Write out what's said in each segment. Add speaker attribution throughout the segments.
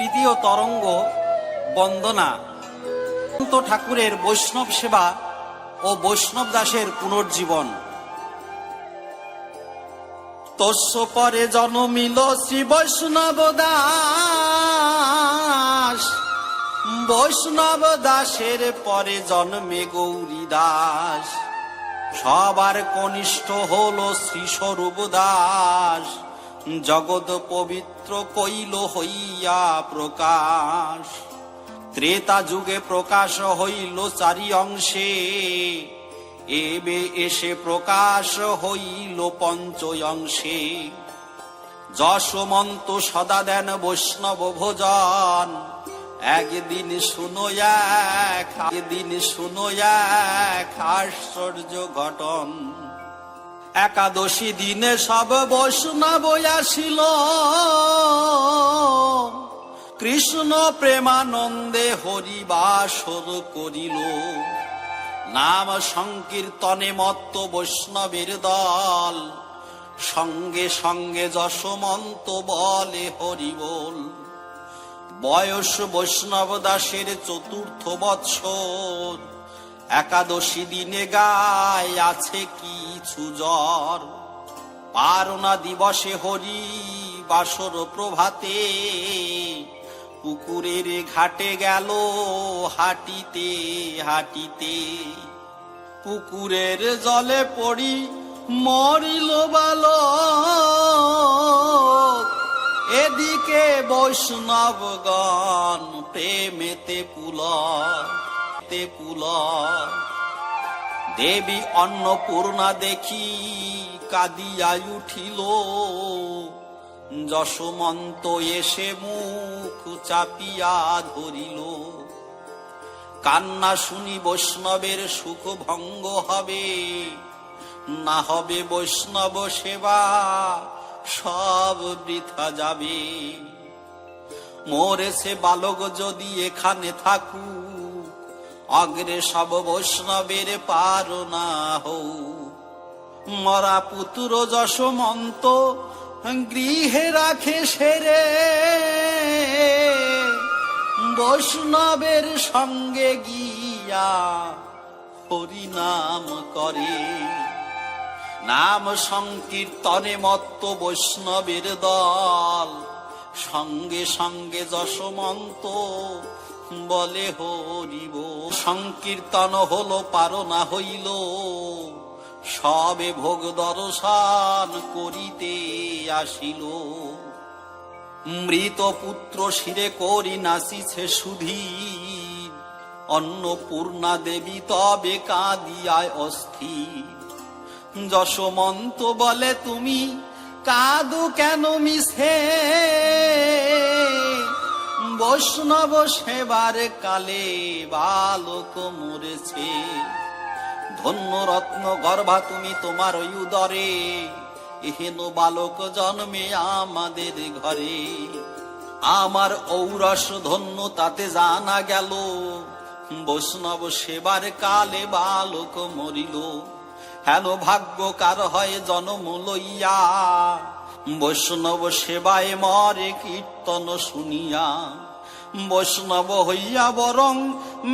Speaker 1: তৃতীয় তরঙ্গ বন্দনা। অনন্ত ঠাকুরের বৈষ্ণব সেবা ও বৈষ্ণব দাসের পুনর্জীবন। তস্য পরে জনমিল শ্রী বৈষ্ণব দাস। বৈষ্ণব দাসের পরে জন্মে গৌরী দাস। সবার কনিষ্ঠ হল শ্রী স্বরূপ দাস। জগৎ পবিত্র কইল হইয়া প্রকাশ। ত্রেতা যুগে প্রকাশ হইল চারি অংশে। এবে এসে প্রকাশ হইল পঞ্চ অংশে যশমন্ত সদা দেন বৈষ্ণব ভোজন। একদিন শুনো এক, একদিন শুনো এক, আশ্চর্য ঘটন। একাদশী দিনে সব বৈষ্ণব আসিল। কৃষ্ণ প্রেমানন্দে হরিবাসর করিল। নাম সংকীর্তনে মত্ত বৈষ্ণবের দল। সঙ্গে সঙ্গে যশমন্ত বলে হরি বল। বয়স বৈষ্ণব দাসের চতুর্থ বৎসর। একাদশী দিনে গায় আছে কিছু জ্বর। পারনা দিবসে হরি বাসর প্রভাতে, পুকুরের ঘাটে গেল হাটিতে হাটিতে। পুকুরের জলে পড়ি মরিল বালক। এদিকে বৈষ্ণবগণ প্রেমেতে পুল তে পুল দেবী অন্নপূর্ণা দেখি কাদিয়া উঠিল। যশমন্ত এসে মুখ চাপিয়া ধরিল। কান্না শুনি বৈষ্ণবের সুখ ভঙ্গ হবে। না হবে বৈষ্ণব সেবা, সব বৃথা যাবে। মরেছে বালক যদি এখানে থাকু অগ্রে সব বৈষ্ণবের পার না হৌ মরা পুতুর যশমন্ত গৃহে রাখে সেরে। বৈষ্ণবের সঙ্গে গিয়া হরিনাম করে। নাম সংকীর্তনে মত্ত বৈষ্ণবের দল। সঙ্গে সঙ্গে যশমন্ত বলে, হরিব, সংকীর্তন হলো, পারনা হইল। সবে ভোগ দর্শন করিতে আসিল। মৃত পুত্র শিরে করি নাসিছে সুধী। অন্নপূর্ণা দেবী তবে কাঁদিয়ায় অস্থির। যশমন্ত বলে, তুমি কাদু কেন মিশে বৈষ্ণব সেবার কালে বালক মরেছে। ধন্য রত্ন গর্ভা তুমি তোমার উদরে, এহেন বালক জন্মে আমাদের ঘরে। আমার ঔরস ধন্য তাতে জানা গেল, বৈষ্ণব সেবার কালে বালক মরিল। হেন ভাগ্য কার হয় জনম লইয়া বৈষ্ণব সেবায় মরে কীর্তন শুনিয়া। বৈষ্ণব হইয়া বরং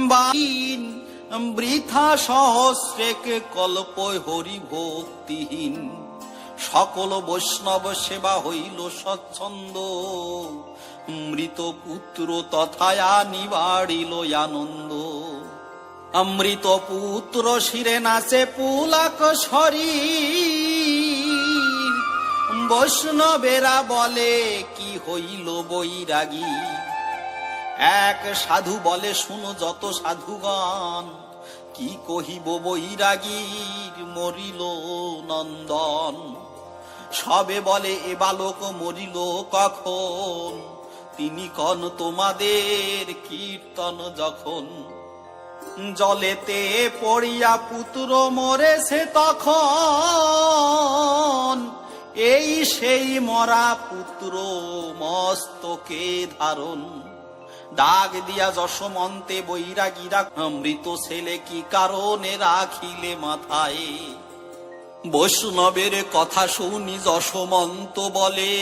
Speaker 1: বাইন বৃথা সহস্রেক কল্প হরি ভক্তিহীন সকল বৈষ্ণব সেবা হইল স্বচ্ছন্দ। মৃত পুত্র তথায়া নিবাড়িল আনন্দ। অমৃত পুত্র শিরে নাচে পুলাক শরীর। বৈষ্ণবেরা বলে, কি হইল বৈরাগী? এক সাধু বলে, শুনো যত সাধুগণ, কি কহিব বৈরাগীর? মরিল নন্দন। সবে বলে, এ বালক মরিল কখন? তিনি কন তোমাদের কীর্তন যখন? জলেতে পড়িয়া পুত্র মরেছে তখন। এই সেই মরা পুত্র মস্তকে ধারণ। ডাক দিয়া যশমন্তে বৈরাগীরা মৃত ছেলে কি কারণে রাখিলে মাথায়? বৈষ্ণবের কথা শুনি যশমন্ত বলে,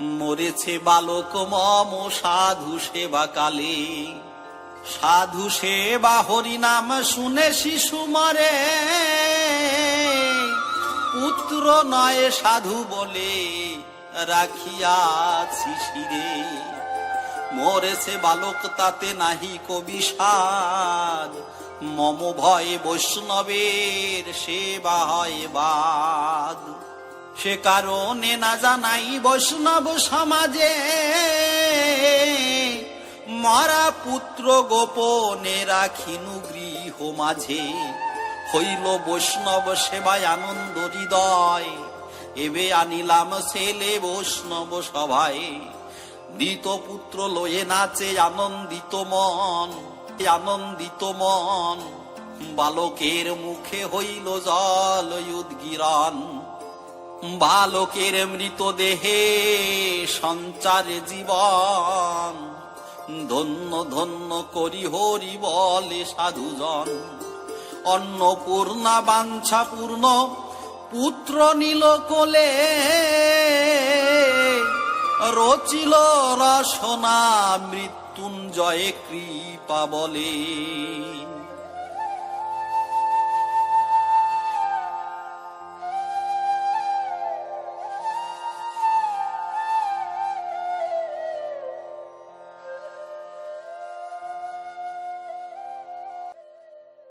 Speaker 1: মরেছে বালক মম সাধু সেবা কালে। সাধু সেবা হরিনাম শুনে শিশু মরে। পুত্র নয় সাধু বলে রাখিয়াছি শিরে। মরেছে বালক, তাতে নাহি কবি সাদ মম ভয়ে বৈষ্ণবের সেবা হয় বাদ। সে কারণে না জানাই বৈষ্ণব সমাজে। মরা পুত্র গোপনে রাখিনু গৃহ মাঝে। হইল বৈষ্ণব সেবায় আনন্দ হৃদয়। এবে আনিলাম ছেলে বৈষ্ণব সভায়। দিত পুত্র লয়ে নাচে আনন্দিত মন আনন্দিত মন। বালকের মুখে হইল জল উদ্গিরণ। বালকের মৃতদেহে সঞ্চারে জীবন। ধন্য ধন্য করি হরি বলে সাধুজন। অন্নপূর্ণা বাঞ্ছা পূর্ণ পুত্র নীল কোলে। রচিল রসনা মৃত্যুঞ্জয়ে কৃপা বলে।